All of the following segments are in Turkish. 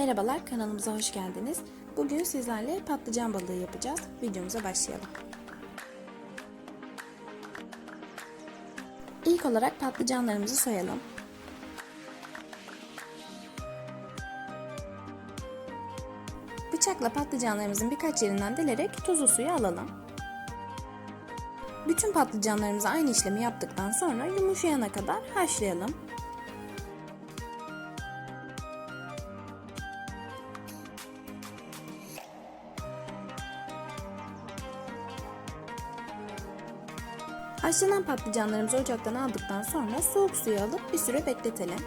Merhabalar kanalımıza hoş geldiniz. Bugün sizlerle patlıcan balığı yapacağız. Videomuza başlayalım. İlk olarak patlıcanlarımızı soyalım. Bıçakla patlıcanlarımızın birkaç yerinden delerek tuzlu suyu alalım. Bütün patlıcanlarımızı aynı işlemi yaptıktan sonra yumuşayana kadar haşlayalım. Haşlanan patlıcanlarımızı ocaktan aldıktan sonra soğuk suya alıp bir süre bekletelim.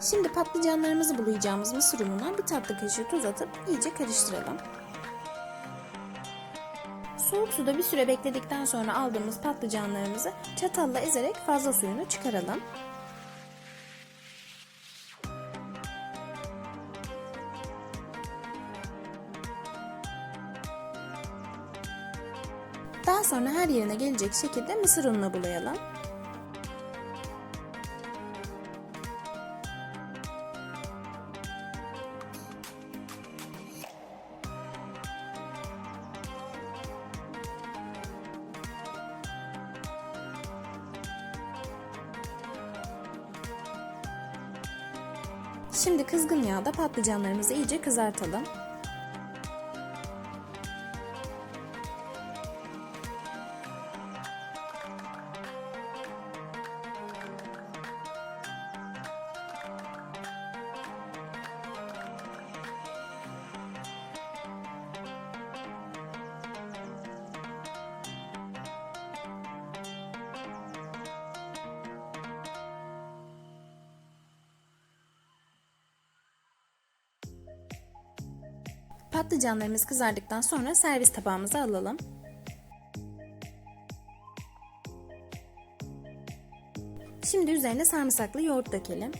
Şimdi patlıcanlarımızı bulayacağımız mısır ununa bir tatlı kaşığı tuz atıp iyice karıştıralım. Soğuk suda bir süre bekledikten sonra aldığımız patlıcanlarımızı çatalla ezerek fazla suyunu çıkaralım. Daha sonra her yerine gelecek şekilde mısır ununa bulayalım. Şimdi kızgın yağda patlıcanlarımızı iyice kızartalım. Patlıcanlarımız kızardıktan sonra servis tabağımıza alalım. Şimdi üzerine sarımsaklı yoğurt dökelim.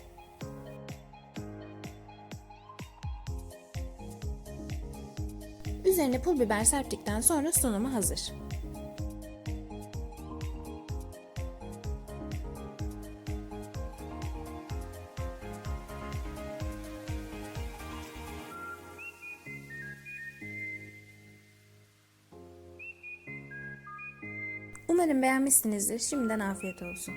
Üzerine pul biber serptikten sonra sunumu hazır. Umarım beğenmişsinizdir. Şimdiden afiyet olsun.